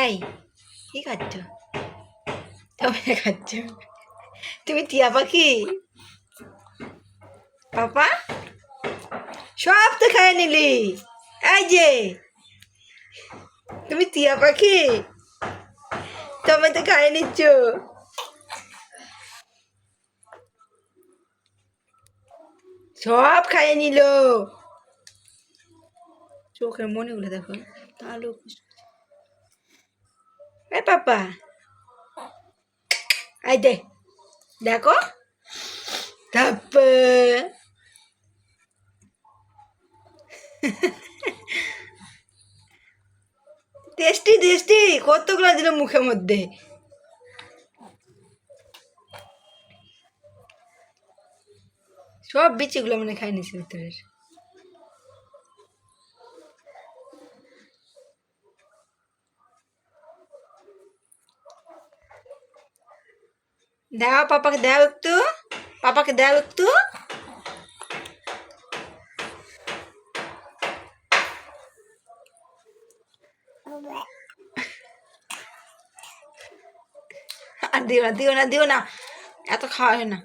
এই, কি তুমি টিয়া পাখি? পাপা? সব তো নিলি। এই যে, তুমি টিয়া পাখি? খাই নিচ্ছ। সব খাইয়ে নিল। চোখের মনেগুলো দেখো তাহলে এ পাপা এই দে দেখো তাপ্পা টেস্টি টেস্টি কতগুলো দিল মুখের মধ্যে? সব বিচিগুলো মানে খাই নিছে ভিতরের। দাও পাপাকে দাও একটু পাপাকে দাও একটু আর দিও না দিও না দিও না এত খাওয়া হয় না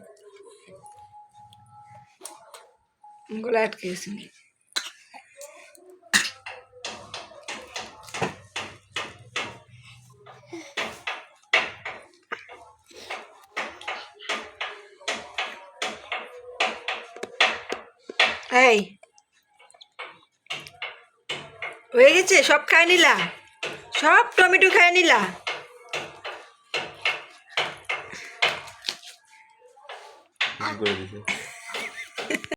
গলা আটকে গেছে এই। হয়ে গেছে? সব খাই নিলা? সব টমেটো খাই নিলা?